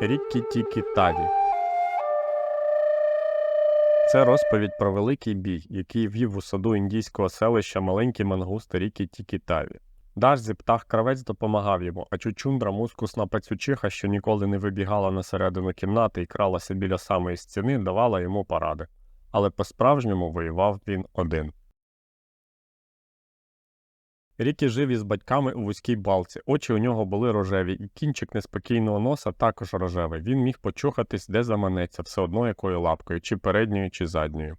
Ріккі Тікі Таві. Це розповідь про великий бій, який вів у саду індійського селища маленький мангуст Рікі Тікі Таві. Дарзі птах кравець допомагав йому, а чучундра мускусна пацючиха, що ніколи не вибігала на середину кімнати і кралася біля самої стіни, давала йому поради. Але по-справжньому воював він один. Рікі жив із батьками у вузькій балці, очі у нього були рожеві, і кінчик неспокійного носа також рожевий. Він міг почухатись, де заманеться, все одно якою лапкою, чи передньою, чи задньою.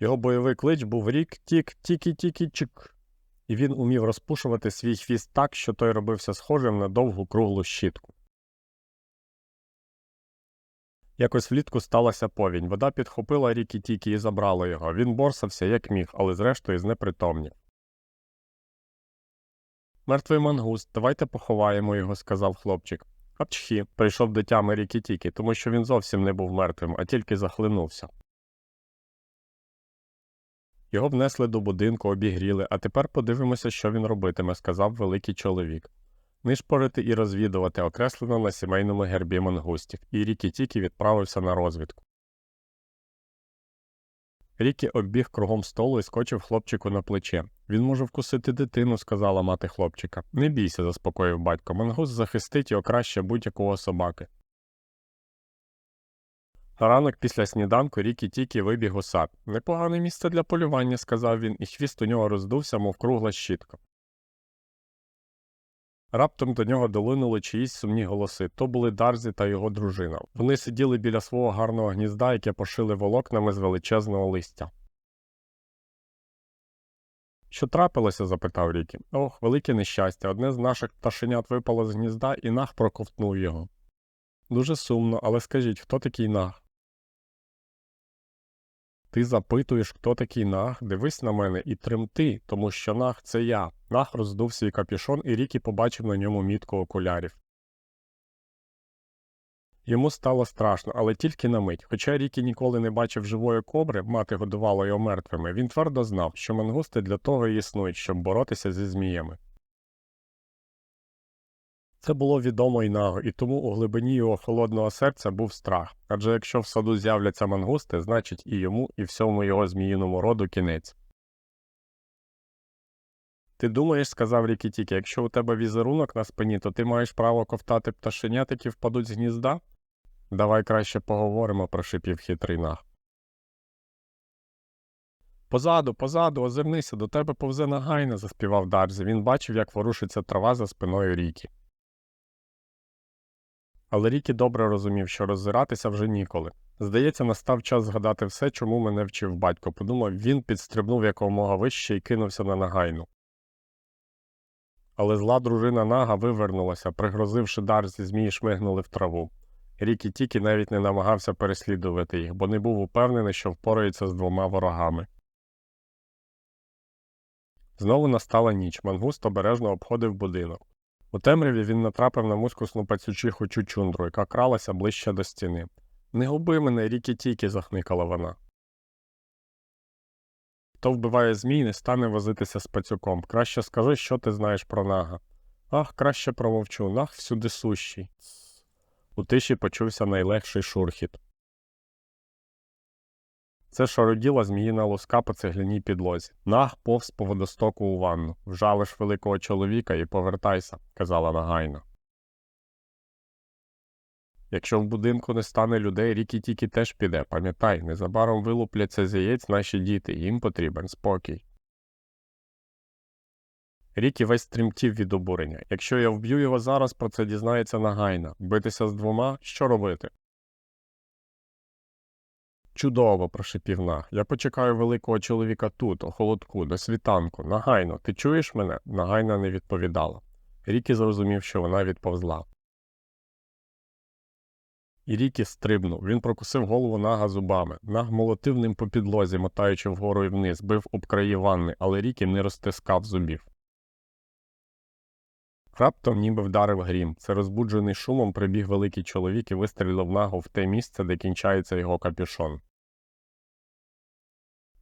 Його бойовий клич був рік тік тікі тікі чик і він умів розпушувати свій хвіст так, що той робився схожим на довгу круглу щітку. Якось влітку сталася повінь. Вода підхопила ріки тікі і забрала його. Він борсався як міг, але зрештою знепритомнів. Мертвий мангуст, давайте поховаємо його, сказав хлопчик. Апчхі, прийшов до тями ріки тікі, тому що він зовсім не був мертвим, а тільки захлинувся. Його внесли до будинку, обігріли, а тепер подивимося, що він робитиме, сказав великий чоловік. Нишпорити і розвідувати окреслено на сімейному гербі мангустів, і Рікі Тікі відправився на розвідку. Рікі оббіг кругом столу і скочив хлопчику на плече. Він може вкусити дитину, сказала мати хлопчика. Не бійся, заспокоїв батько. Мангуст захистить його краще будь-якого собаки. Ранок після сніданку Рікі Тікі вибіг у сад. Непогане місце для полювання, сказав він, і хвіст у нього роздувся, мов кругла щітка. Раптом до нього долинули чиїсь сумні голоси. То були Дарзі та його дружина. Вони сиділи біля свого гарного гнізда, яке пошили волокнами з величезного листя. Що трапилося? запитав Рікі. Ох, велике нещастя. Одне з наших пташенят випало з гнізда і нах проковтнув його. Дуже сумно, але скажіть, хто такий нах? Ти запитуєш, хто такий нах, дивись на мене і тремти, тому що нах це я. Нах роздув свій капюшон, і Рікі побачив на ньому мітку окулярів. Йому стало страшно, але тільки на мить. Хоча Рікі ніколи не бачив живої кобри, мати годувала його мертвими, він твердо знав, що мангусти для того і існують, щоб боротися зі зміями. Це було відомо й наго, і тому у глибині його холодного серця був страх, адже якщо в саду з'являться мангусти, значить і йому, і всьому його зміїному роду кінець. Ти думаєш, сказав Рікітікі, якщо у тебе візерунок на спині, то ти маєш право ковтати пташенят, які впадуть з гнізда? Давай краще поговоримо, прошипів хитрий нах. Позаду, позаду, озирнися, до тебе повзе нагайна, заспівав Дарзі. Він бачив, як ворушиться трава за спиною ріки. Але Рікі добре розумів, що роззиратися вже ніколи. Здається, настав час згадати все, чому мене вчив батько. Подумав, він підстрибнув якомога вище і кинувся на нагайну. Але зла дружина нага вивернулася, пригрозивши Дарзі, змії шмигнули в траву. Рікі Тікі навіть не намагався переслідувати їх, бо не був упевнений, що впорається з двома ворогами. Знову настала ніч. Мангуст обережно обходив будинок. У темряві він натрапив на мускусну пацючиху чучундру, яка кралася ближче до стіни. Не губи мене, рікі тіки, захникала вона. Хто вбиває змій, не стане возитися з пацюком. Краще скажи, що ти знаєш про нага. Ах, краще промовчу, наг всюди сущий. У тиші почувся найлегший шурхіт. Це шароділа зміїна луска по цегляній підлозі. Наг повз по водостоку у ванну. Вжалиш великого чоловіка і повертайся, казала нагайна. Якщо в будинку не стане людей, рікі тікі теж піде. Пам'ятай, незабаром вилупляться з яєць наші діти, їм потрібен спокій. Рікі весь тремтів від обурення. Якщо я вб'ю його зараз, про це дізнається нагайна. Битися з двома що робити? Чудово, прошепів наг. Я почекаю великого чоловіка тут, у холодку, до світанку. Нагайно, ти чуєш мене? Нагайна не відповідала. Рікі зрозумів, що вона відповзла. І Рікі стрибнув. Він прокусив голову нага зубами. Наг молотив ним по підлозі, мотаючи вгору і вниз, бив об краї ванни, але Рікі не розтискав зубів. Раптом ніби вдарив грім. Це розбуджений шумом прибіг великий чоловік і вистрілив нагу в те місце, де кінчається його капюшон.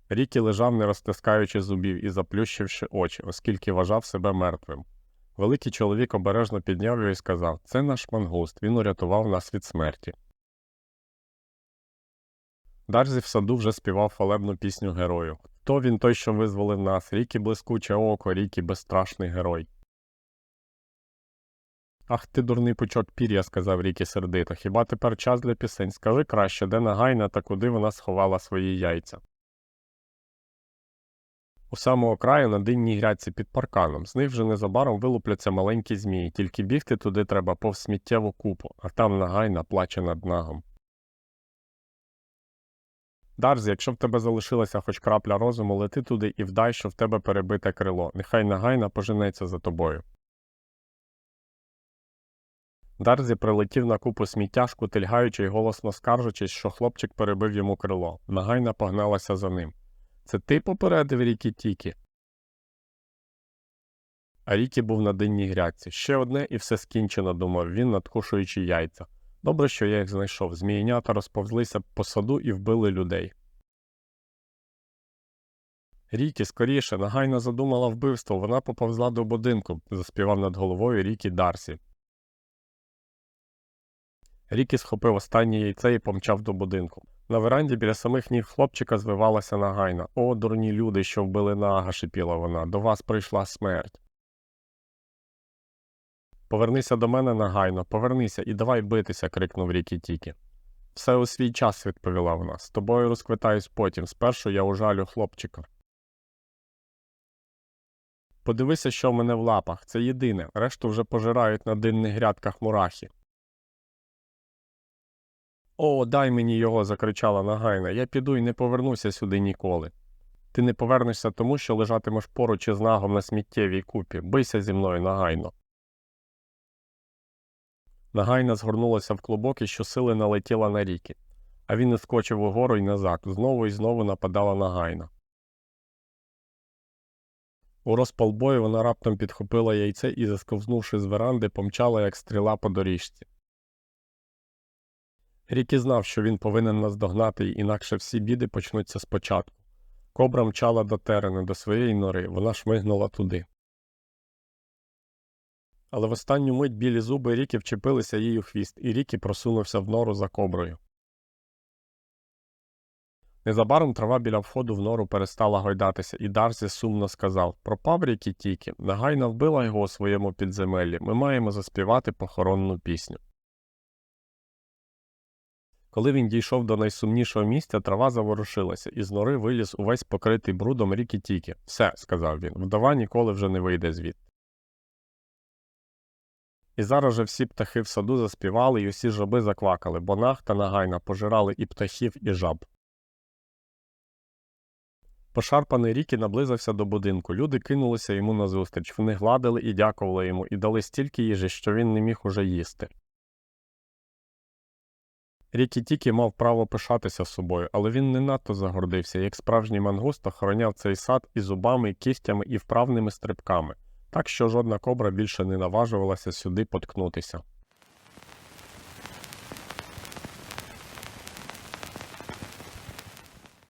Рікі лежав, не розтискаючи зубів і заплющивши очі, оскільки вважав себе мертвим. Великий чоловік обережно підняв його і сказав Це наш мангуст, він урятував нас від смерті. Дарзі в саду вже співав фалебну пісню герою. Хто він той, що визволив нас, ріки блискуче око, ріки безстрашний герой. Ах ти, дурний пучок пір'я, сказав Рікі сердито. Хіба тепер час для пісень? Скажи краще, де нагайна та куди вона сховала свої яйця. У самого краю на динній грядці під парканом. З них вже незабаром вилупляться маленькі змії, тільки бігти туди треба повз сміттєву купу, а там нагайна плаче над нагом. Дарзі, якщо в тебе залишилася хоч крапля розуму, лети туди і вдай, що в тебе перебите крило. Нехай нагайна поженеться за тобою. Дарзі прилетів на купу сміття, скутильгаючи й голосно скаржучись, що хлопчик перебив йому крило. Нагайна погналася за ним. Це ти попередив Рікі Тікі? А Рікі був на динній грядці. Ще одне і все скінчено, думав він, надкушуючи яйця. Добре, що я їх знайшов. Змієнята розповзлися по саду і вбили людей. Рікі, скоріше, нагайно задумала вбивство, вона поповзла до будинку, заспівав над головою Рікі Дарсі. Рікі схопив останнє яйце і помчав до будинку. На веранді біля самих ніг хлопчика звивалася нагайна. О, дурні люди, що вбили нага, шипіла вона. До вас прийшла смерть. Повернися до мене нагайно, повернися і давай битися, крикнув Рікі Тікі. Все у свій час, відповіла вона. З тобою розквитаюсь потім. Спершу я ужалю хлопчика. Подивися, що в мене в лапах. Це єдине. Решту вже пожирають на динних грядках мурахи. О, дай мені його. закричала нагайна. Я піду і не повернуся сюди ніколи. Ти не повернешся тому, що лежатимеш поруч із нагом на сміттєвій купі. Бийся зі мною нагайно. Нагайна згорнулася в клубок і щосили налетіла на ріки. А він іскочив угору й назад, знову і знову нападала нагайна. У розпал бою вона раптом підхопила яйце і, засковзнувши з веранди, помчала, як стріла по доріжці. Рікі знав, що він повинен наздогнати інакше всі біди почнуться спочатку. Кобра мчала до терени, до своєї нори, вона шмигнула туди. Але в останню мить білі зуби Рікі вчепилися їй у хвіст, і Рікі просунувся в нору за коброю. Незабаром трава біля входу в нору перестала гойдатися, і Дарзі сумно сказав Пропав Рікі Тікі, нагайна вбила його у своєму підземеллі, ми маємо заспівати похоронну пісню. Коли він дійшов до найсумнішого місця, трава заворушилася, і з нори виліз увесь покритий брудом Рікі Тікі. Все, сказав він, вдова ніколи вже не вийде звідти. І зараз же всі птахи в саду заспівали, і усі жаби заквакали, бо нах та нагайна пожирали і птахів, і жаб. Пошарпаний Рікі наблизився до будинку. Люди кинулися йому назустріч. Вони гладили і дякували йому, і дали стільки їжі, що він не міг уже їсти. Рікі Тікі мав право пишатися собою, але він не надто загордився, як справжній мангуст охороняв цей сад і зубами, і кістями, і вправними стрибками, так що жодна кобра більше не наважувалася сюди поткнутися.